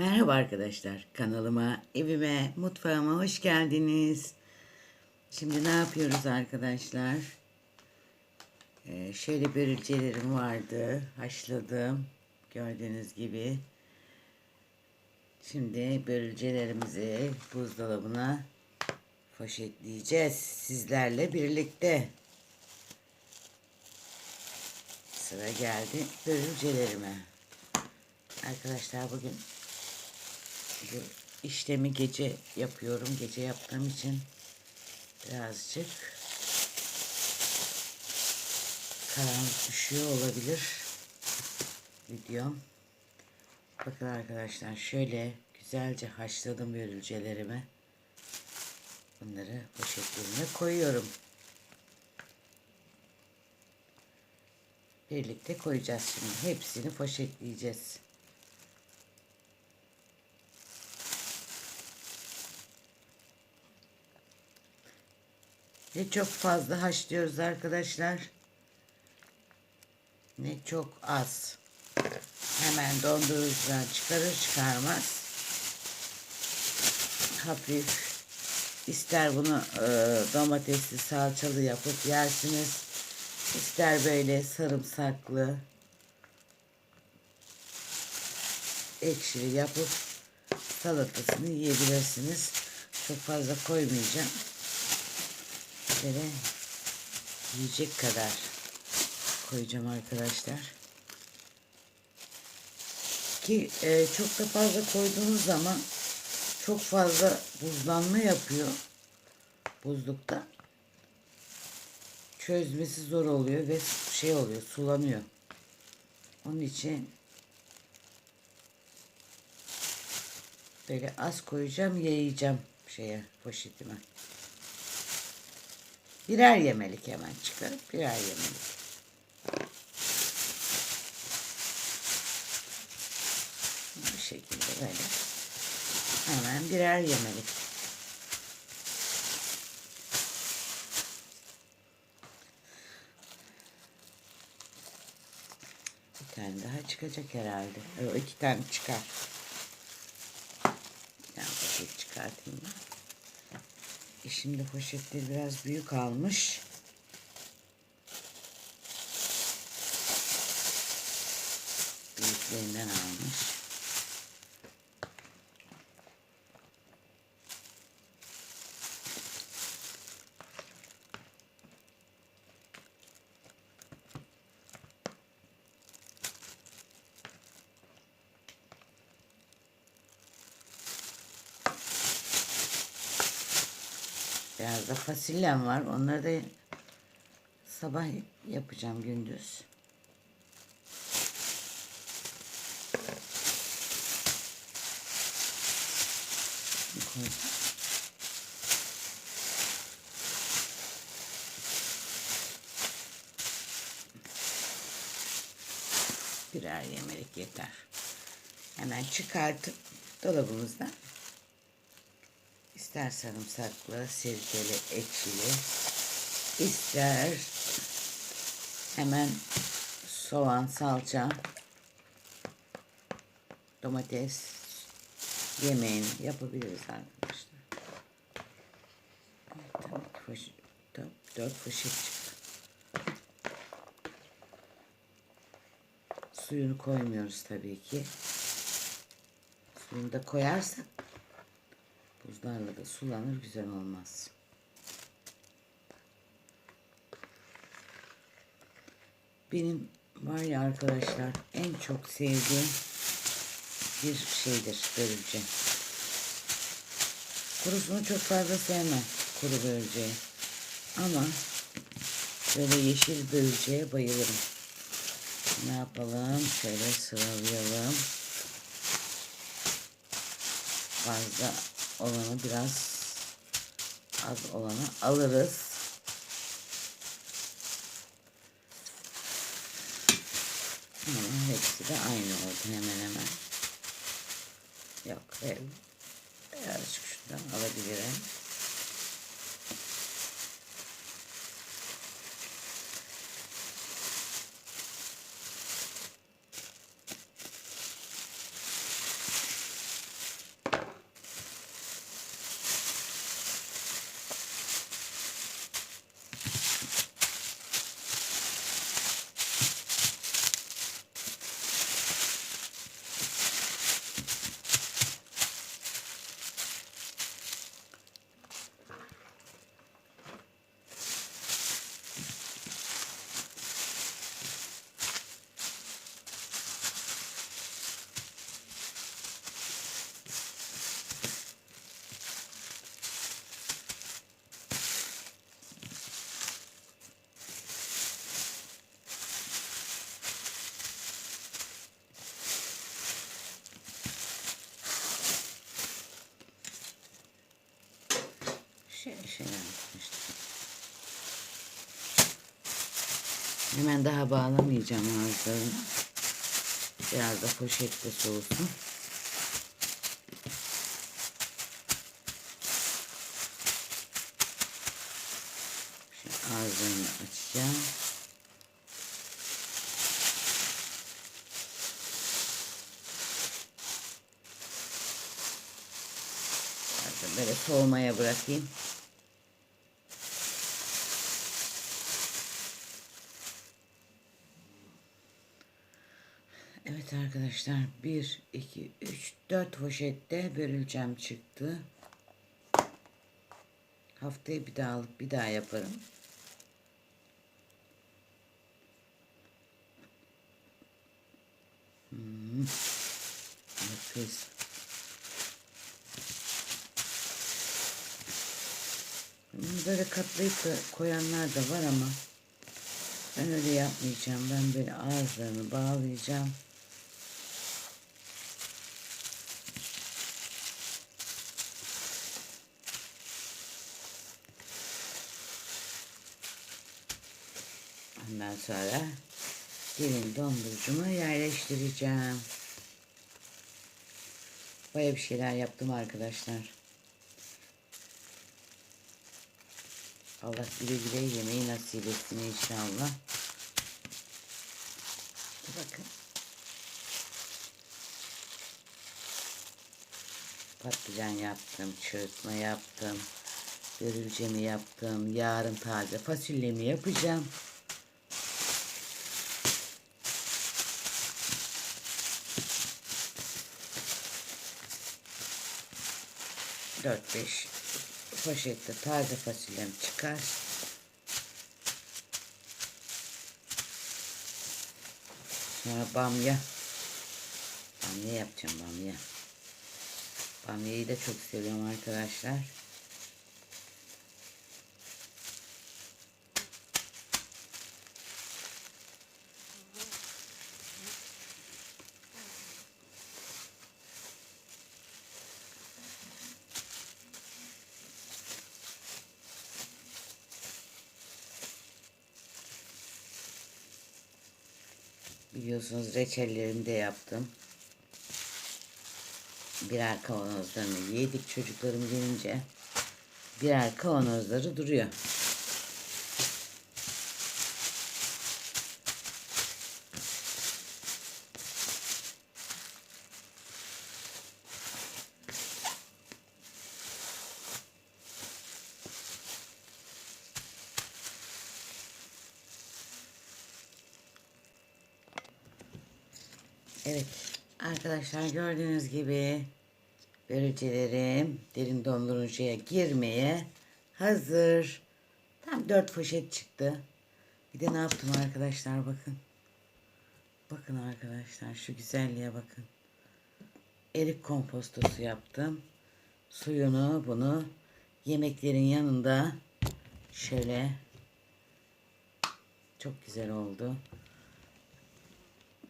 Merhaba arkadaşlar. Kanalıma, evime, mutfağıma hoş geldiniz. Şimdi ne yapıyoruz arkadaşlar? Ee, şöyle börülcelerim vardı. Haşladım. Gördüğünüz gibi. Şimdi börülcelerimizi buzdolabına poşetleyeceğiz. Sizlerle birlikte. Sıra geldi börülcelerime. Arkadaşlar bugün bu işlemi gece yapıyorum. Gece yaptığım için birazcık karanlık düşüyor olabilir videom. Bakın arkadaşlar şöyle güzelce haşladım börülcelerimi. Bunları poşetlerine koyuyorum. Birlikte koyacağız şimdi. Hepsini poşetleyeceğiz. Ne çok fazla haşlıyoruz arkadaşlar. Ne çok az. Hemen dondurucudan çıkarır çıkarmaz. Hafif ister bunu e, domatesli salçalı yapıp yersiniz. İster böyle sarımsaklı ekşili yapıp salatasını yiyebilirsiniz. Çok fazla koymayacağım böyle yiyecek kadar koyacağım arkadaşlar. Ki e, çok da fazla koyduğunuz zaman çok fazla buzlanma yapıyor buzlukta. Çözmesi zor oluyor ve şey oluyor sulanıyor. Onun için böyle az koyacağım yayacağım şeye poşetime. Birer yemelik hemen çıkarıp birer yemelik. Bu şekilde böyle. Hemen birer yemelik. Bir tane daha çıkacak herhalde. O iki tane çıkar. Bir tane çıkartayım ben. E şimdi poşetleri biraz büyük almış. Büyüklerinden almış. Biraz da fasulyem var. Onları da sabah yapacağım gündüz. Birer yemelik yeter. Hemen çıkartıp dolabımızdan İster sarımsaklı, sirkeli, ekşili, ister hemen soğan, salça, domates yemeğini yapabiliriz arkadaşlar. Poşet, dört poşet çıktı. Suyunu koymuyoruz tabii ki. Suyunu da koyarsak Buzlarla da sulanır güzel olmaz. Benim var ya arkadaşlar en çok sevdiğim bir şeydir börülce. Kurusunu çok fazla sevmem kuru börülceyi. Ama böyle yeşil börülceye bayılırım. Ne yapalım? Şöyle sıralayalım. Fazla olanı biraz az olanı alırız. Ama hepsi de aynı oldu hemen hemen. Yok birazcık şundan alabilirim. Şeyler yapmıştım. Hemen daha bağlamayacağım ağızlarını. Biraz da poşette soğusun. Şimdi ağızlarını açacağım. Bakın Böyle soğumaya bırakayım. Evet arkadaşlar 1, 2, 3, 4 poşette börülcem çıktı. Haftaya bir daha alıp bir daha yaparım. Hmm. Nefis. Böyle katlayıp da koyanlar da var ama ben öyle yapmayacağım. Ben böyle ağızlarını bağlayacağım. Ondan sonra derin dondurucuma yerleştireceğim. Baya bir şeyler yaptım arkadaşlar. Allah güle güle yemeği nasip etsin inşallah. Bakın. Patlıcan yaptım, çırpma yaptım, börülcemi yaptım, yarın taze fasulyemi yapacağım. Dört beş poşette taze fasulyem çıkar. Sonra bamya. Bamya yapacağım bamya. Bamyayı da çok seviyorum arkadaşlar. Biliyorsunuz reçellerimi de yaptım. Birer kavanozlarını yedik çocuklarım gelince. Birer kavanozları duruyor. Evet arkadaşlar gördüğünüz gibi börülcelerim derin dondurucuya girmeye hazır. Tam dört poşet çıktı. Bir de ne yaptım arkadaşlar bakın. Bakın arkadaşlar şu güzelliğe bakın. Erik kompostosu yaptım. Suyunu bunu yemeklerin yanında şöyle çok güzel oldu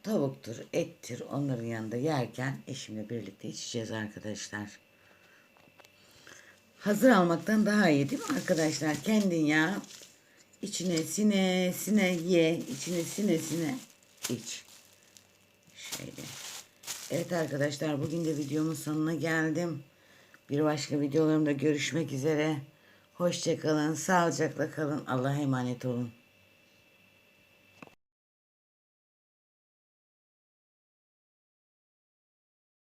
tavuktur, ettir onların yanında yerken eşimle birlikte içeceğiz arkadaşlar. Hazır almaktan daha iyi değil mi arkadaşlar? Kendin yap. İçine sine sine ye. içine sine sine iç. Şöyle. Evet arkadaşlar bugün de videomun sonuna geldim. Bir başka videolarımda görüşmek üzere. Hoşçakalın, sağlıcakla kalın. Allah'a emanet olun.